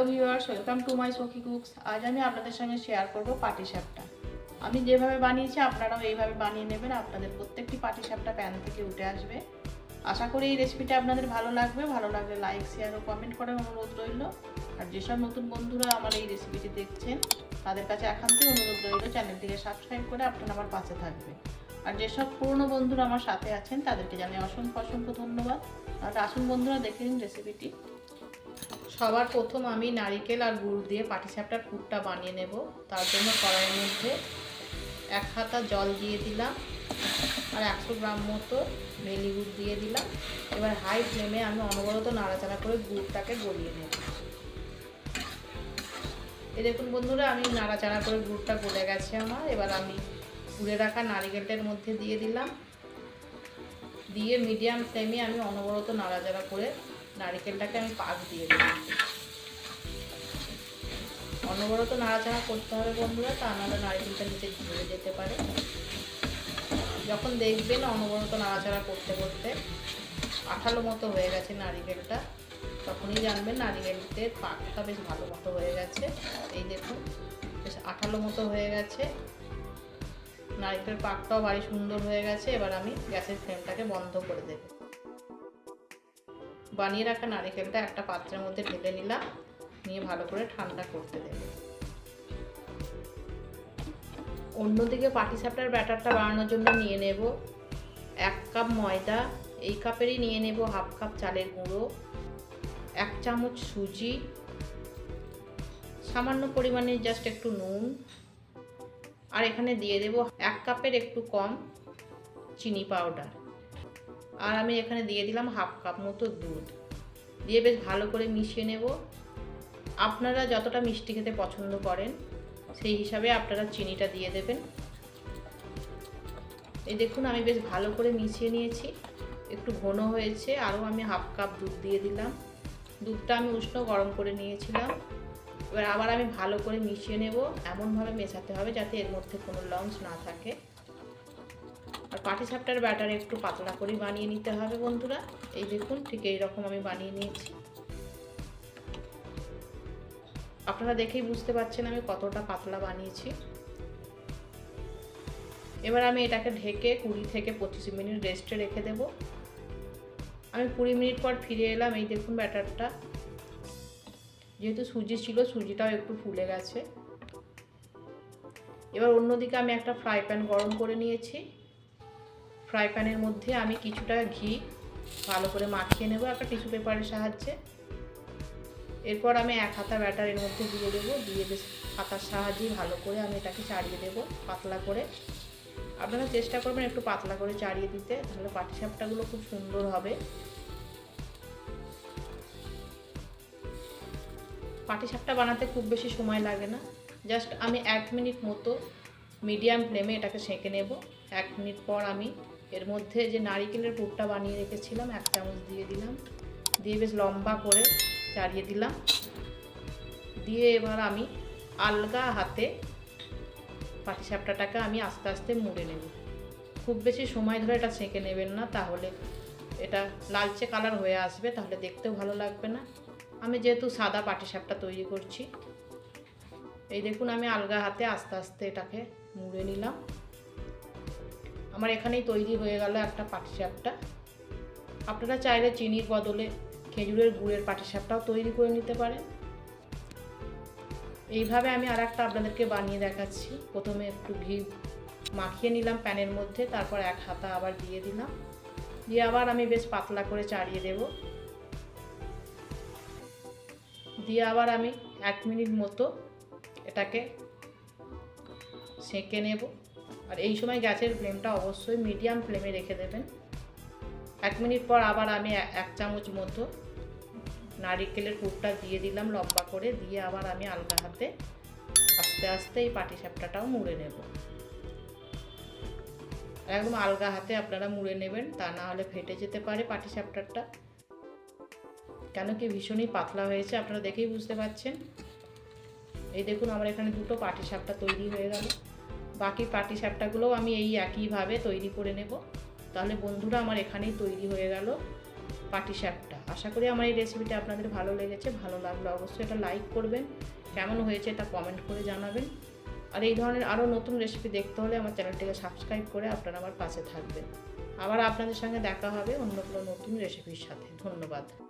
Hello viewers welcome to my Sakhi cooks আজ আমি আপনাদের সঙ্গে শেয়ার করব পাটি সাপটা আমি যেভাবে বানিয়েছি, আপনারাও এইভাবে বানিয়ে নেবেন। আপনাদের প্রত্যেকটি পাটি সাপটা প্যান থেকে উঠে আসবে। আশা করি এই রেসিপিটা আপনাদের ভালো লাগবে। ভালো লাগলে লাইক শেয়ার ও কমেন্ট করার অনুরোধ রইল। আর যেসব নতুন বন্ধুরা আমার এই রেসিপিটি দেখছেন, তাদের কাছে একান্তই অনুরোধ রইল চ্যানেলটিকে সাবস্ক্রাইব করে আপনারা আমার পাশে থাকবে আর যেসব পুরনো বন্ধুরা আমার সাথে আছেন, তাদেরকে জানাই অসংখ্য অসংখ্য ধন্যবাদ। আর আসুন বন্ধুরা দেখে নিন রেসিপিটি সবার প্রথম আমি নারিকেল আর গুড় দিয়ে পাটিসাপটার পুরটা বানিয়ে নেব। তার জন্য কড়াইয়ের মধ্যে এক হাতা জল দিয়ে দিলাম আর একশো গ্রাম মতো মেলি গুড় দিয়ে দিলাম। এবার হাই ফ্লেমে আমি অনবরত নাড়াচাড়া করে গুড়টাকে গলিয়ে নেব। এই দেখুন বন্ধুরা, আমি নাড়াচাড়া করে গুড়টা গলে গেছে আমার। এবার আমি গুড়ে রাখা নারিকেলটার মধ্যে দিয়ে দিলাম। দিয়ে মিডিয়াম ফ্লেমে আমি অনবরত নাড়াচাড়া করে নারিকেলটাকে আমি পাক দিয়ে দিলাম। অনবরত নাড়াচাড়া করতে হবে বন্ধুরা, তা নাহলে নারিকেলটা নিচে ধরে যেতে পারে। যখন দেখবেন অনবরত নাড়াচাড়া করতে করতে আঠালো মতো হয়ে গেছে নারিকেলটা, তখনই জানবেন নারিকেলতে পাকটা বেশ ভালো মতো হয়ে গেছে। এই দেখুন, বেশ আঠালো মতো হয়ে গেছে। নারিকেল পাকটাও বাড়ি সুন্দর হয়ে গেছে। এবার আমি গ্যাসের ফ্লেমটাকে বন্ধ করে দেবো। বানিয়ে রাখা নারিকেলটা একটা পাত্রের মধ্যে ঢেলে নিলাম। নিয়ে ভালো করে ঠান্ডা করতে দেবো। অন্যদিকে পাটিসাপটার ব্যাটারটা বানানোর জন্য নিয়ে নেব এক কাপ ময়দা, এই কাপেরই নিয়ে নেব হাফ কাপ চালের গুঁড়ো, এক চামচ সুজি, সামান্য পরিমাণে জাস্ট একটু নুন, আর এখানে দিয়ে দেব এক কাপের একটু কম চিনি পাউডার। আর আমি এখানে দিয়ে দিলাম হাফ কাপ মতো দুধ। দিয়ে বেশ ভালো করে মিশিয়ে নেব। আপনারা যতটা মিষ্টি খেতে পছন্দ করেন, সেই হিসাবে আপনারা চিনিটা দিয়ে দেবেন। এই দেখুন, আমি বেশ ভালো করে মিশিয়ে নিয়েছি। একটু ঘন হয়েছে, আরও আমি হাফ কাপ দুধ দিয়ে দিলাম। দুধটা আমি উষ্ণ গরম করে নিয়েছিলাম। এবার আবার আমি ভালো করে মিশিয়ে নেব। এমনভাবে মেশাতে হবে যাতে এর মধ্যে কোনো লঞ্চ না থাকে। আর পাটিসাপটার ব্যাটার একটু পাতলা করে বানিয়ে নিতে হবে বন্ধুরা। এই দেখুন, ঠিক এই রকম আমি বানিয়ে নিয়েছি। আপনারা দেখেই বুঝতে পারছেন আমি কতটা পাতলা বানিয়েছি। এবার আমি এটাকে ঢেকে কুড়ি থেকে পঁচিশ মিনিট রেস্টে রেখে দেব। আমি কুড়ি মিনিট পর ফিরে এলাম, এই দেখুন ব্যাটারটা। যেহেতু সুজি ছিল, সুজিটাও একটু ফুলে গেছে। এবার অন্যদিকে আমি একটা ফ্রাই প্যান গরম করে নিয়েছি। ফ্রাই প্যানের মধ্যে আমি কিছুটা ঘি ভালো করে মাখিয়ে নেব, একটা টিস্যু পেপারের সাহায্যে। এরপর আমি এক হাতা ব্যাটার এর মধ্যে দিয়ে দেবো, দিয়ে বেশ হাতার সাহায্যে ভালো করে আমি এটাকে চাড়িয়ে দেব পাতলা করে। আপনারা চেষ্টা করবেন একটু পাতলা করে চাড়িয়ে দিতে, তাহলে পাটিসাপটাগুলো খুব সুন্দর হবে। পাটিসাপটা বানাতে খুব বেশি সময় লাগে না। জাস্ট আমি এক মিনিট মতো মিডিয়াম ফ্লেমে এটাকে সেঁকে নেব। এক মিনিট পর আমি এর মধ্যে যে নারিকেলের পুরটা বানিয়ে রেখেছিলাম এক চামচ দিয়ে দিলাম। দিয়ে বেশ লম্বা করে চাড়িয়ে দিলাম। দিয়ে এবার আমি আলগা হাতে পাটিসাপটাটাকে আমি আস্তে আস্তে মুড়ে নেব। খুব বেশি সময় ধরে এটা ছেঁকে নেবেন না, তাহলে এটা লালচে কালার হয়ে আসবে, তাহলে দেখতেও ভালো লাগবে না। আমি যেহেতু সাদা পাটিসাপটা তৈরি করছি, এই দেখুন আমি আলগা হাতে আস্তে আস্তে এটাকে মুড়ে নিলাম। আমার এখানেই তৈরি হয়ে গেল একটা পাটিসাপটা। আপনারা চাইলে চিনির বদলে খেজুরের গুড়ের পাটিসাপটাও তৈরি করে নিতে পারেন। এইভাবে আমি আর একটা আপনাদেরকে বানিয়ে দেখাচ্ছি। প্রথমে একটু ঘি মাখিয়ে নিলাম প্যানের মধ্যে, তারপর এক হাতা আবার দিয়ে দিলাম। দিয়ে আবার আমি বেশ পাতলা করে চাড়িয়ে দেব। দিয়ে আবার আমি এক মিনিট মতো এটাকে সেঁকে নেব। আর এই সময় গ্যাসের ফ্লেমটা অবশ্যই মিডিয়াম ফ্লেমে রেখে দেবেন। এক মিনিট পর আবার আমি এক চামচ মতো নারিকেলের পুরটা দিয়ে দিলাম লম্বা করে, দিয়ে আবার আমি আলগা হাতে আস্তে আস্তে এই পাটিসাপটাটাও মুড়ে নেব। একদম আলগা হাতে আপনারা মুড়ে নেবেন, তা না হলে ফেটে যেতে পারে পাটিসাপটারটা। কেন কি ভীষণই পাতলা হয়েছে, আপনারা দেখেই বুঝতে পারছেন। এই দেখুন, আমার এখানে দুটো পাটিসাপটা তৈরি হয়ে গেল। বাকি পাটি সাপটাগুলোও আমি এই একইভাবে তৈরি করে নেব। তাহলে বন্ধুরা, আমার এখানেই তৈরি হয়ে গেল পাটি সাপটা। আশা করি আমার এই রেসিপিটা আপনাদের ভালো লেগেছে, ভালো লাগলে অবশ্যই এটা লাইক করবেন। কেমন হয়েছে এটা কমেন্ট করে জানাবেন। আর এই ধরনের আরও নতুন রেসিপি দেখতে হলে আমার চ্যানেলটিকে সাবস্ক্রাইব করে আপনারা আমার পাশে থাকবেন। আবার আপনাদের সঙ্গে দেখা হবে অন্য কোনো নতুন রেসিপির সাথে। ধন্যবাদ।